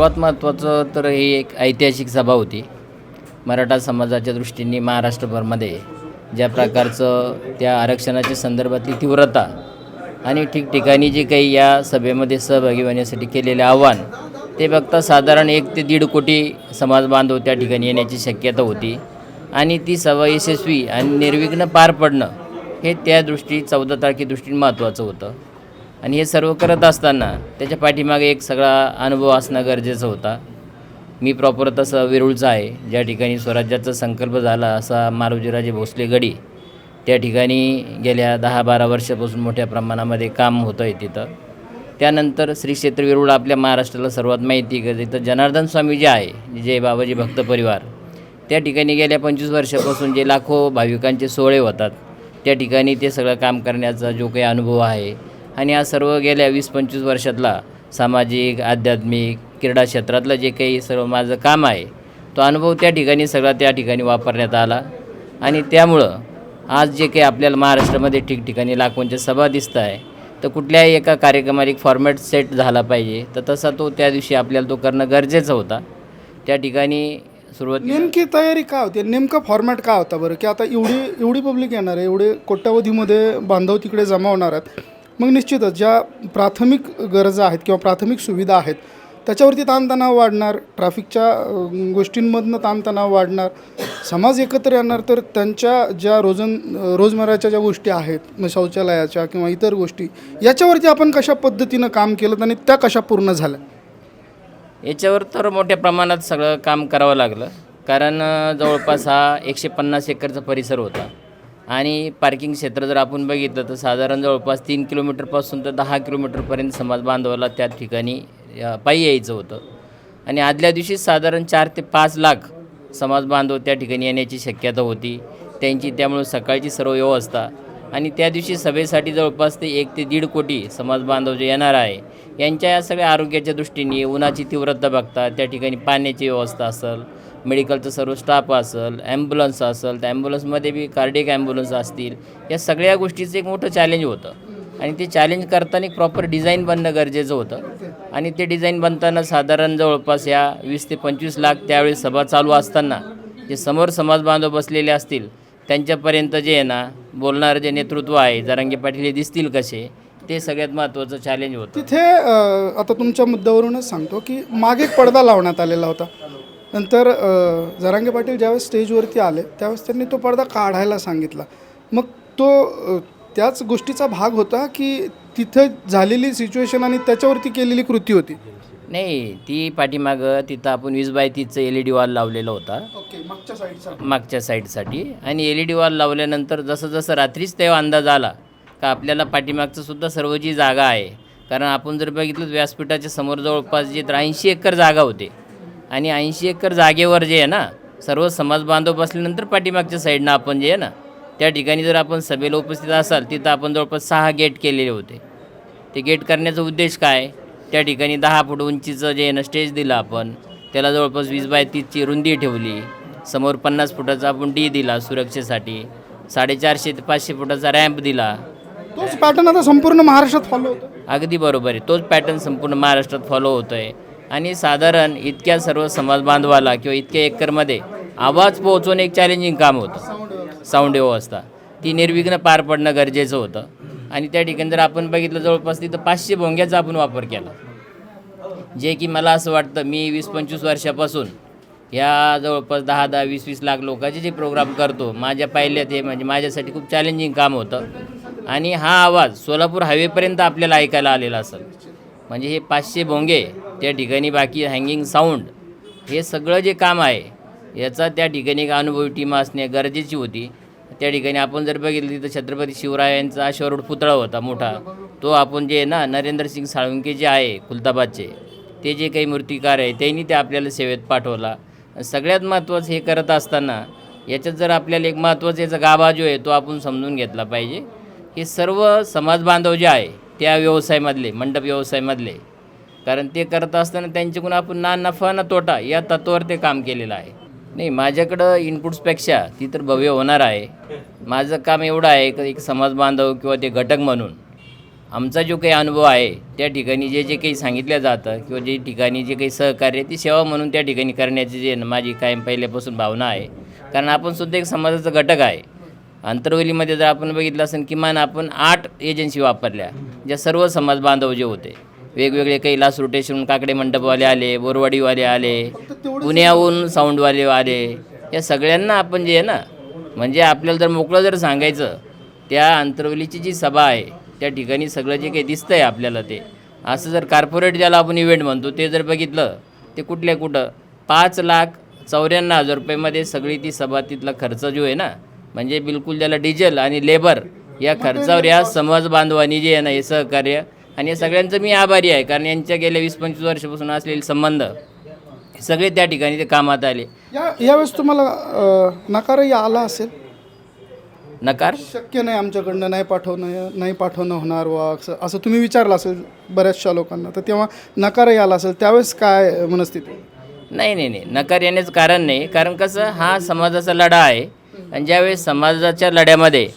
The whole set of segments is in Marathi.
सर्वात महत्त्वाचं तर ही एक ऐतिहासिक सभा होती. मराठा समाजाच्या दृष्टीने महाराष्ट्रभरमध्ये ज्या प्रकारचं त्या आरक्षणाच्या संदर्भातली तीव्रता आणि ठिकठिकाणी जे काही या सभेमध्ये सहभागी होण्यासाठी केलेले आव्हान ते बघता साधारण एक ते दीड कोटी समाज बांधव त्या ठिकाणी येण्याची शक्यता होती. आणि ती सभा यशस्वी आणि निर्विघ्न पार पडणं हे त्या दृष्टी चौदा तारखे दृष्टीने महत्त्वाचं होतं. आणि हे सर्व करत असताना त्याच्या पाठीमागे एक सगळा अनुभव असणं गरजेचं होता. मी प्रॉपर तसं वेरूळचा आहे. ज्या ठिकाणी स्वराज्याचा संकल्प झाला असा मारुजीराजे भोसले गडी त्या ठिकाणी गेल्या दहा बारा वर्षापासून मोठ्या प्रमाणामध्ये काम होतं आहे तिथं. त्यानंतर श्री क्षेत्र वेरूळ आपल्या महाराष्ट्राला सर्वात माहिती आहे का? तिथं जनार्दन स्वामी जे आहे जे बाबाजी भक्त परिवार. त्या ठिकाणी गेल्या पंचवीस वर्षापासून जे लाखो भाविकांचे सोहळे होतात त्या ठिकाणी ते सगळं काम करण्याचा जो काही अनुभव आहे आणि हा सर्व गेल्या वीस पंचवीस वर्षातला सामाजिक आध्यात्मिक क्रीडा क्षेत्रातलं जे काही सर्व माझं काम आहे तो अनुभव त्या ठिकाणी सगळा त्या ठिकाणी वापरण्यात आला. आणि त्यामुळं आज जे काही आपल्याला महाराष्ट्रामध्ये ठिकठिकाणी लाखोंच्या सभा दिसत आहे तर कुठल्याही एका कार्यक्रमाला एक फॉर्मॅट सेट झाला पाहिजे तर तसा तो त्या दिवशी आपल्याला तो करणं गरजेचं होता. त्या ठिकाणी सुरुवात नेमकी तयारी काय होती? नेमका फॉर्मॅट काय होता बरं? की आता एवढी एवढी पब्लिक येणार आहे एवढे कोट्यावधीमध्ये बांधव तिकडे जमा होणार आहेत. मग निश्चितच ज्या प्राथमिक गरजा आहेत किंवा प्राथमिक सुविधा आहेत त्याच्यावरती ताणतणाव वाढणार ट्रॅफिकच्या गोष्टींमधनं ताणतणाव वाढणार. समाज एकत्र येणार तर त्यांच्या ज्या रोजन रोजमर्राच्या ज्या गोष्टी आहेत मग शौचालयाच्या किंवा इतर गोष्टी याच्यावरती आपण कशा पद्धतीनं काम केलं आणि त्या कशा पूर्ण झाल्या? याच्यावर तर मोठ्या प्रमाणात सगळं काम करावं लागलं. कारण जवळपास हा एकशे पन्नास एकरचा परिसर होता. आणि पार्किंग क्षेत्र जर आपण बघितलं तर साधारण जवळपास तीन किलोमीटरपासून तर दहा किलोमीटरपर्यंत समाज बांधवाला त्या ठिकाणी पायी यायचं होतं. आणि आदल्या दिवशी साधारण चार ते पाच लाख समाज बांधव त्या ठिकाणी येण्याची शक्यता होती. त्यांची त्यामुळे सकाळची सर्व व्यवस्था आणि त्या दिवशी सभेसाठी जवळपास ते एक ते दीड कोटी समाज बांधव जे येणार आहे यांच्या या सगळ्या आरोग्याच्या दृष्टीने उन्हाची तीव्रता बघता त्या ठिकाणी पाण्याची व्यवस्था असेल मेडिकलचं सर्व स्टाफ असेल ॲम्ब्युलन्स असेल त्या ॲम्ब्युलन्समध्ये बी कार्डिक ॲम्ब्युलन्स असतील या सगळ्या गोष्टीचं एक मोठं चॅलेंज होतं. आणि ते चॅलेंज करताना एक प्रॉपर डिझाईन बनणं गरजेचं होतं. आणि ते डिझाईन बनताना साधारण जवळपास या वीस ते पंचवीस लाख त्यावेळी सभा चालू असताना जे समोर समाज बांधव बसलेले असतील त्यांच्यापर्यंत जे आहे ना बोलणारं जे नेतृत्व आहे जरांगे पाटील हे दिसतील कसे ते सगळ्यात महत्त्वाचं चॅलेंज होतं. तिथे आता तुमच्या मुद्द्यावरूनच सांगतो की मागे एक पडदा लावण्यात आलेला होता. नंतर जरांगे पाटील ज्यावेळेस स्टेजवरती आले त्यावेळेस त्यांनी तो पडदा काढायला सांगितला. मग तो त्याच गोष्टीचा भाग होता की तिथं झालेली सिच्युएशन आणि त्याच्यावरती केलेली कृती होती. नाही ती पाठीमागं तिथं आपण वीस बाय तीसचं एल ई डी वॉल लावलेला होता. ओके मागच्या साईडचा मागच्या साईडसाठी. आणि एल ई डी वॉल लावल्यानंतर जसं जसं रात्रीच तेव्हा अंदाज आला का आपल्याला पाठीमागचं सुद्धा सर्व जी जागा आहे कारण आपण जर बघितलं व्यासपीठाच्या समोर जवळपास जे ऐंशी एकर जागा होते आणि ऐंशी एकर जागेवर जे आहे ना सर्व समाज बांधव बसल्यानंतर पाठीमागच्या साईडनं आपण जे आहे ना त्या ठिकाणी जर आपण सभेला उपस्थित असाल तिथं आपण जवळपास सहा गेट केलेले होते. ते गेट करण्याचा उद्देश काय? त्या ठिकाणी दहा फूट उंचीचं जे आहे ना स्टेज दिलं आपण. त्याला जवळपास वीस बाय तीसची रुंदी ठेवली. समोर पन्नास फुटाचा आपण डी दिला सुरक्षेसाठी. साडेचारशे ते पाचशे फुटाचा रॅम्प दिला. तोच पॅटर्न आता संपूर्ण महाराष्ट्रात फॉलो होतो अगदी बरोबर आहे. तोच पॅटर्न संपूर्ण महाराष्ट्रात फॉलो होतो आहे आणि साधारण इतक्या सर्व समाज बांधवाला किंवा इतक्या एकरमध्ये आवाज पोहोचवणं एक चॅलेंजिंग काम होतं. साऊंड व्यवस्था. ती निर्विघ्न पार पडणं गरजेचं होतं. आणि त्या ठिकाणी जर आपण बघितलं जवळपास तिथं पाचशे भोंग्याचा आपण वापर केला. जे की मला असं वाटतं मी वीस पंचवीस वर्षापासून या जवळपास दहा दहा वीस वीस लाख लोकांचे जे प्रोग्राम करतो माझ्या पाहिल्यात हे म्हणजे माझ्यासाठी खूप चॅलेंजिंग काम होतं. आणि हा आवाज सोलापूर हायवेपर्यंत आपल्याला ऐकायला आलेला असेल. म्हणजे हे पाचशे भोंगे त्या ठिकाणी बाकी हँगिंग साऊंड हे सगळं जे काम आहे याचा त्या ठिकाणी एक अनुभवी टीम असणे गरजेची होती. त्या ठिकाणी आपण जर बघितली तिथं छत्रपती शिवरायांचा अश्वारूढ पुतळा होता मोठा. तो आपण जे आहे ना नरेंद्र सिंग साळुंके जे आहे खुलताबादचे ते जे काही मूर्तिकार आहे त्यांनी ते आपल्याला सेवेत पाठवला. सगळ्यात महत्त्वाचं हे करत असताना याच्यात जर आपल्याला एक महत्त्वाचा याचा गाभा जो आहे तो आपण समजून घेतला पाहिजे. हे सर्व समाज बांधव जे आहे त्या व्यवसायामधले मंडप व्यवसायामधले. कारण ते करत असताना त्यांच्याकडून आपण ना नफा ना तोटा या तत्वावर ते काम केलेलं आहे. नाही माझ्याकडं इनपुट्सपेक्षा ती तर भव्य होणार आहे. माझं काम एवढं आहे की एक समाज बांधव किंवा ते घटक म्हणून. आमचा जो काही अनुभव आहे त्या ठिकाणी जे जे काही सांगितलं जातं किंवा जे ठिकाणी जे काही सहकार्य ती सेवा म्हणून त्या ठिकाणी करण्याची जे ना माझी कायम पहिल्यापासून भावना आहे. कारण आपण सुद्धा एक समाजाचा घटक आहे. आंतरवलीमध्ये जर आपण बघितलं असेल किमान आपण आठ एजन्सी वापरल्या. ज्या सर्व समाज बांधव जे होते वेगवेगळे काही लास रोटेशन काकडे मंडपवाले आले बोरवाडीवाले आले पुण्याहून साऊंडवाले आले या सगळ्यांना आपण जे आहे ना म्हणजे आपल्याला जर मोकळं जर सांगायचं त्या आंतरवलीची जी सभा आहे त्या ठिकाणी सगळं जे काही दिसतं आहे आपल्याला ते असं जर कार्पोरेट ज्याला आपण इव्हेंट म्हणतो ते जर बघितलं ते कुठल्या कुठं पाच लाख चौऱ्याण्णव हजार रुपयेमध्ये सगळी ती सभा तिथला खर्च जो आहे ना म्हणजे बिलकुल त्याला डिझेल आणि लेबर या खर्चावर या समाज बांधवांनी जे आहे ना हे सहकार्य. आणि या सगळ्यांचं मी आभारी आहे कारण यांच्या गेल्या वीस पंचवीस वर्षापासून असलेले संबंध हे सगळे त्या ठिकाणी ते कामात आले. या यावेळेस तुम्हाला अ, नकारही आला असेल? नकार? शक्य नाही आमच्याकडनं नाही पाठवणं नाही पाठवणं होणार वा असं असं तुम्ही विचारलं असेल बऱ्याचशा लोकांना तर तेव्हा नकारही आला असेल त्यावेळेस काय मनस्थिती? नाही नाही नाही नकार येण्याचं कारण नाही कारण कसं हा समाजाचा लढा आहे. आणि ज्यावेळेस समाजाच्या लढ्यामध्ये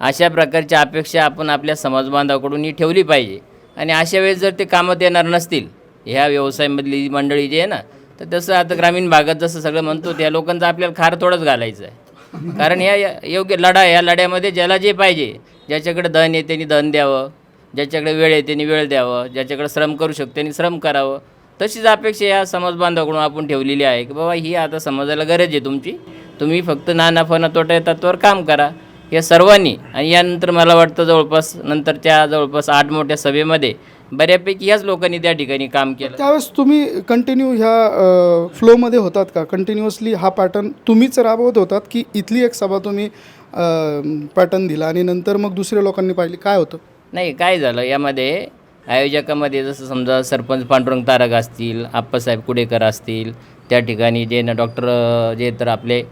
अशा प्रकारच्या अपेक्षा आपण आपल्या समाजबांधवाकडून ही ठेवली पाहिजे. आणि अशा वेळेस जर ते कामात येणार नसतील ह्या व्यवसायामधली मंडळी जी आहे ना तर तसं आता ग्रामीण भागात जसं सगळं म्हणतो त्या लोकांचा आपल्याला खार थोडंच घालायचं आहे कारण ह्या या- योग्य लढा या लढ्यामध्ये ज्याला जे पाहिजे ज्याच्याकडे धन आहे त्यांनी धन द्यावं ज्याच्याकडे वेळ आहे त्यांनी वेळ द्यावं ज्याच्याकडे श्रम करू शकतो त्यांनी श्रम करावं. तशीच अपेक्षा या समाजबांधवाकडून आपण ठेवलेली आहे की बाबा ही आता समाजाला गरज आहे तुमची. तुम्ही फक्त ना नफा ना तोटा येतात तत्वावर काम करा. या सर्वांनी आणि यानंतर मला वाटतं जवळपास नंतरच्या जवळपास आठ मोठ्या सभेमध्ये बऱ्यापैकी याच लोकांनी त्या ठिकाणी काम केलं. त्यावेळेस तुम्ही कंटिन्यू ह्या फ्लोमध्ये होतात का? कंटिन्युअसली हा पॅटर्न तुम्हीच राबवत होतात की इथली एक सभा तुम्ही पॅटर्न दिला आणि नंतर मग दुसऱ्या लोकांनी पाहिली? काय होतं? नाही काय झालं? यामध्ये आयोजकामध्ये जसं समजा सरपंच पांडुरंग तारक असतील आप्पासाहेब कुडेकर असतील त्या ठिकाणी जे ना डॉक्टर जे तर आपले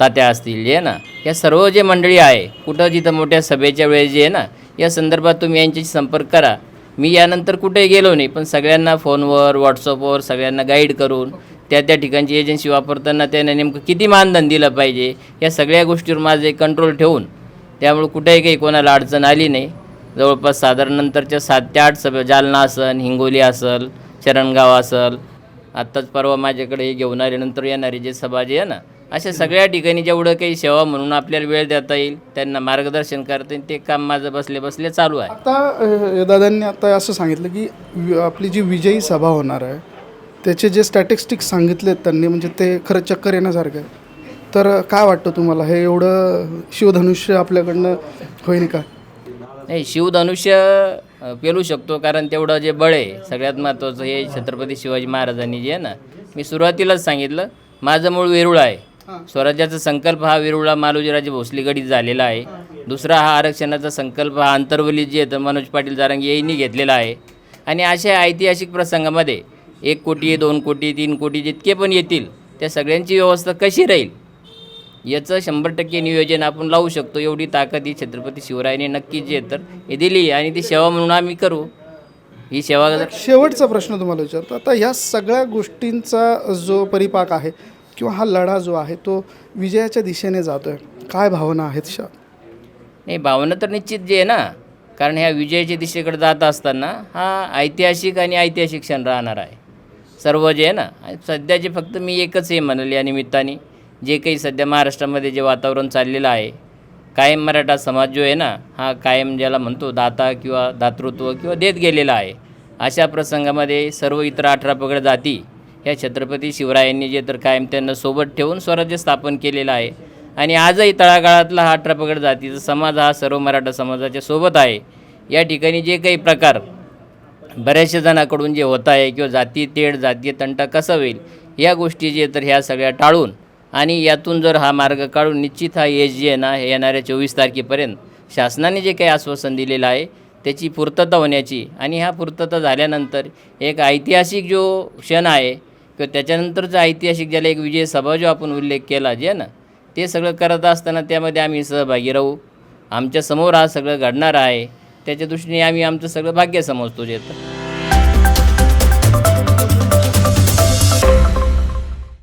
तात्या असतील जे ना? या सर्व जे मंडळी आहे कुठं जिथं मोठ्या सभेच्या वेळेस जे आहे ना या संदर्भात तुम्ही यांच्याशी संपर्क करा. मी यानंतर कुठेही गेलो नाही पण सगळ्यांना फोनवर व्हॉट्सअपवर सगळ्यांना गाईड करून त्या त्या ठिकाणची एजन्सी वापरताना त्यांना नेमकं किती मानधन दिलं पाहिजे या सगळ्या गोष्टीवर माझं एक कंट्रोल ठेवून त्यामुळे कुठेही काही कोणाला अडचण आली नाही. जवळपास साधारण नंतरच्या सात ते आठ सभे जालना असन हिंगोली असल चरणगाव असल आत्ताच परवा माझ्याकडे हे घेऊन आल्यानंतर येणारी जे सभा जे आहे ना अशा सगळ्या ठिकाणी जेवढं काही सेवा म्हणून आपल्याला वेळ देता येईल त्यांना मार्गदर्शन करता येईल ते काम माझं बसले बसले चालू आहे. आता दादांनी आता असं सांगितलं की आपली जी विजयी सभा होणार आहे त्याचे जे स्टॅटिस्टिक्स सांगितलेत त्यांनी म्हणजे ते खरं चक्कर येण्यासारखं आहे. तर काय वाटतं तुम्हाला? हे एवढं शिवधनुष्य आपल्याकडनं होईल का? नाही शिवधनुष्य पेलू शकतो कारण तेवढं जे बळ आहे सगळ्यात महत्त्वाचं हे छत्रपती शिवाजी महाराजांनी जे आहे ना मी सुरुवातीलाच सांगितलं माझं मूळ वेरूळ आहे. स्वराज्याचा संकल्प हा वेरूळा मालोजीराजे भोसले गडीत झालेला आहे. दुसरा हा आरक्षणाचा संकल्प हा आंतरवली जे तर मनोज पाटील जारांगी यांनी घेतलेला आहे. आणि अशा ऐतिहासिक प्रसंगामध्ये एक कोटी दोन कोटी तीन कोटी जितके पण येतील त्या सगळ्यांची व्यवस्था कशी राहील? याचं शंभर टक्के नियोजन आपण लावू शकतो. एवढी ताकद ही छत्रपती शिवरायाने नक्कीच जे तर हे दिली आणि ती सेवा म्हणून आम्ही करू. ही सेवा शेवटचा प्रश्न तुम्हाला विचारतो. आता ह्या सगळ्या गोष्टींचा जो परिपाक आहे किंवा हा लढा जो आहे तो विजयाच्या दिशेने जातो आहे काय भावना आहेत शा? नाही भावना तर निश्चित जे आहे ना कारण ह्या विजयाच्या दिशेकडे जात असताना हा ऐतिहासिक आणि ऐतिहासिक क्षण राहणार आहे. सर्व जे आहे ना सध्याचे फक्त मी एकच हे म्हणले या निमित्ताने जे काही सध्या महाराष्ट्रामध्ये जे वातावरण चाललेलं आहे कायम मराठा समाज जो आहे ना हा कायम ज्याला म्हणतो दाता किंवा दातृत्व किंवा देत गेलेला आहे. अशा प्रसंगामध्ये सर्व इतर अठरा पगड जाती ह्या छत्रपती शिवरायांनी जे तर कायम त्यांना सोबत ठेवून स्वराज्य स्थापन केलेलं आहे. आणि आजही तळागाळातला हा ट्रपगड जातीचा समाज हा सर्व मराठा समाजाच्या सोबत आहे. या ठिकाणी जे काही प्रकार बऱ्याचशा जणांकडून जे होत आहे किंवा जाती तेढ जातीय तंटा कसा होईल या गोष्टी जे तर ह्या सगळ्या टाळून आणि यातून जर हा मार्ग काढून निश्चित हा एस जी आहे ना हे येणाऱ्या चोवीस तारखेपर्यंत शासनाने जे काही आश्वासन दिलेलं आहे त्याची पूर्तता होण्याची आणि ह्या पूर्तता झाल्यानंतर एक ऐतिहासिक जो क्षण आहे किंवा त्याच्यानंतरचा ऐतिहासिक ज्याला एक विजय सभा जो आपण उल्लेख केला जे ना ते सगळं करत असताना त्यामध्ये आम्ही सहभागी राहू. आमच्यासमोर हा सगळं घडणार आहे. त्याच्या दृष्टीने आम्ही आमचं सगळं भाग्य समजतो जे तर.